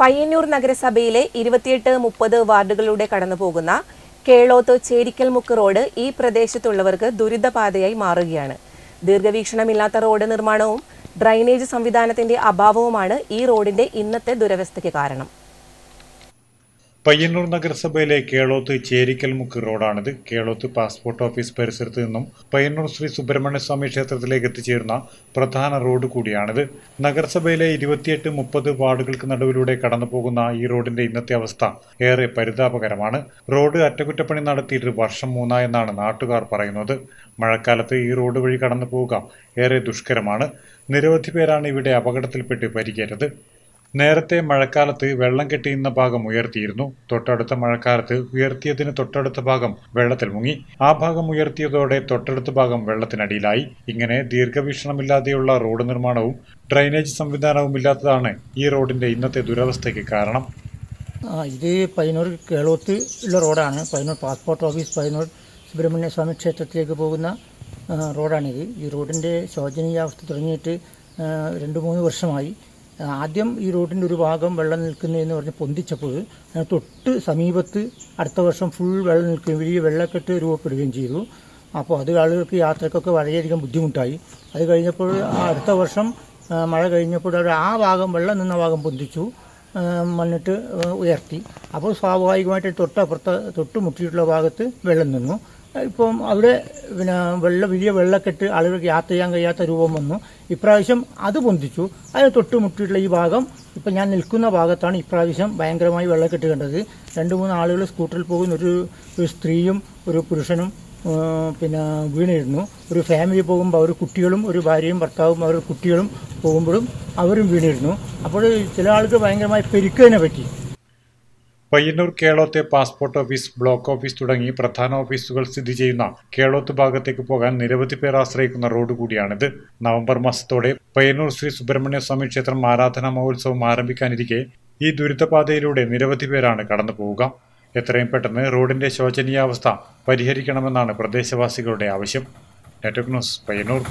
പയ്യന്നൂർ നഗരസഭയിലെ ഇരുപത്തിയെട്ട് മുപ്പത് വാർഡുകളിലൂടെ കടന്നുപോകുന്ന കേളോത്ത് ചേരിക്കൽമുക്ക് റോഡ് ഈ പ്രദേശത്തുള്ളവർക്ക് ദുരിതപാതയായി മാറുകയാണ്. ദീർഘവീക്ഷണമില്ലാത്ത റോഡ് നിർമ്മാണവും ഡ്രൈനേജ് സംവിധാനത്തിന്റെ അഭാവവുമാണ് ഈ റോഡിന്റെ ഇന്നത്തെ ദുരവസ്ഥയ്ക്ക് കാരണം. പയ്യന്നൂർ നഗരസഭയിലെ കേളോത്ത് ചേരിക്കൽമുക്ക് റോഡാണിത്. കേളോത്ത് പാസ്പോർട്ട് ഓഫീസ് പരിസരത്ത് നിന്നും പയ്യന്നൂർ ശ്രീ സുബ്രഹ്മണ്യ സ്വാമി ക്ഷേത്രത്തിലേക്ക് എത്തിച്ചേരുന്ന പ്രധാന റോഡ് കൂടിയാണിത്. നഗരസഭയിലെ ഇരുപത്തിയെട്ട് മുപ്പത് വാർഡുകൾക്ക് നടുവിലൂടെ കടന്നുപോകുന്ന ഈ റോഡിന്റെ ഇന്നത്തെ അവസ്ഥ ഏറെ പരിതാപകരമാണ്. റോഡ് അറ്റകുറ്റപ്പണി നടത്തിയിട്ട് വർഷം മൂന്നായെന്നാണ് നാട്ടുകാർ പറയുന്നത്. മഴക്കാലത്ത് ഈ റോഡ് വഴി കടന്നു പോവുക ഏറെ ദുഷ്കരമാണ്. നിരവധി പേരാണ് ഇവിടെ അപകടത്തിൽപ്പെട്ട് പരിക്കേറ്റത്. നേരത്തെ മഴക്കാലത്ത് വെള്ളം കെട്ടിയുന്ന ഭാഗം ഉയർത്തിയിരുന്നു. തൊട്ടടുത്ത മഴക്കാലത്ത് ഉയർത്തിയതിന് തൊട്ടടുത്ത ഭാഗം വെള്ളത്തിൽ മുങ്ങി. ആ ഭാഗം ഉയർത്തിയതോടെ തൊട്ടടുത്ത ഭാഗം വെള്ളത്തിനടിയിലായി. ഇങ്ങനെ ദീർഘവീക്ഷണമില്ലാതെയുള്ള റോഡ് നിർമ്മാണവും ഡ്രൈനേജ് സംവിധാനവും ഇല്ലാത്തതാണ് ഈ റോഡിന്റെ ഇന്നത്തെ ദുരവസ്ഥയ്ക്ക് കാരണം. ഇത് പയ്യന്നൂർ കേളോത്ത് ഉള്ള റോഡാണ്. പയ്യന്നൂർ പാസ്പോർട്ട് ഓഫീസ് പയ്യന്നൂർ സുബ്രഹ്മണ്യ സ്വാമി ക്ഷേത്രത്തിലേക്ക് പോകുന്ന റോഡാണിത്. ഈ റോഡിന്റെ ശോചനീയാവസ്ഥ തുടങ്ങിയിട്ട് രണ്ട് മൂന്ന് വർഷമായി. ആദ്യം ഈ റോഡിന്റെ ഒരു ഭാഗം വെള്ളം നിൽക്കുന്നു എന്ന് പറഞ്ഞ് പൊന്തിച്ചപ്പോൾ തൊട്ട് സമീപത്ത് അടുത്ത വർഷം ഫുൾ വെള്ളം നിൽക്കുകയും വലിയ വെള്ളക്കെട്ട് രൂപപ്പെടുകയും ചെയ്തു. അപ്പോൾ അത് ആളുകൾക്ക് യാത്രക്കൊക്കെ വളരെയധികം ബുദ്ധിമുട്ടായി. അത് കഴിഞ്ഞപ്പോൾ അടുത്ത വർഷം മഴ കഴിഞ്ഞപ്പോൾ അവർ ആ ഭാഗം വെള്ളം നിന്ന ഭാഗം പൊന്തിച്ചു മണ്ണിട്ട് ഉയർത്തി. അപ്പോൾ സ്വാഭാവികമായിട്ട് തൊട്ടപ്പുറത്ത് തൊട്ട് മുട്ടിയിട്ടുള്ള ഭാഗത്ത് വെള്ളം നിന്നു. ഇപ്പം അവിടെ പിന്നെ വെള്ള വലിയ വെള്ളക്കെട്ട് ആളുകൾക്ക് യാത്ര ചെയ്യാൻ കഴിയാത്ത രൂപം വന്നു. ഇപ്രാവശ്യം അത് പൊന്തിച്ചു. അതിന് തൊട്ട് മുട്ടിയിട്ടുള്ള ഈ ഭാഗം ഇപ്പം ഞാൻ നിൽക്കുന്ന ഭാഗത്താണ് ഇപ്രാവശ്യം ഭയങ്കരമായി വെള്ളക്കെട്ട് കണ്ടത്. രണ്ട് മൂന്ന് ആളുകൾ സ്കൂട്ടറിൽ പോകുന്ന ഒരു ഒരു സ്ത്രീയും ഒരു പുരുഷനും പിന്നെ വീണിരുന്നു. ഒരു ഫാമിലി പോകുമ്പോൾ അവർ കുട്ടികളും ഒരു ഭാര്യയും ഭർത്താവും അവരുടെ കുട്ടികളും പോകുമ്പോഴും അവരും വീണിരുന്നു. അപ്പോൾ ചില ആൾക്ക് ഭയങ്കരമായി പെരുക്കതിനെ പറ്റി. പയ്യന്നൂർ കേളോത്തെ പാസ്പോർട്ട് ഓഫീസ് ബ്ലോക്ക് ഓഫീസ് തുടങ്ങി പ്രധാന ഓഫീസുകൾ സ്ഥിതി ചെയ്യുന്ന കേളോത്ത് ഭാഗത്തേക്ക് പോകാൻ നിരവധി പേർ ആശ്രയിക്കുന്ന റോഡ് കൂടിയാണിത്. നവംബർ മാസത്തോടെ പയ്യന്നൂർ ശ്രീ സുബ്രഹ്മണ്യ സ്വാമി ക്ഷേത്രം ആരാധനാ മഹോത്സവം ആരംഭിക്കാനിരിക്കെ ഈ ദുരിതപാതയിലൂടെ നിരവധി പേരാണ് കടന്നു പോവുക. എത്രയും പെട്ടെന്ന് റോഡിന്റെ ശോചനീയാവസ്ഥ പരിഹരിക്കണമെന്നാണ് പ്രദേശവാസികളുടെ ആവശ്യം. ന്യൂസ് പയ്യന്നൂർ.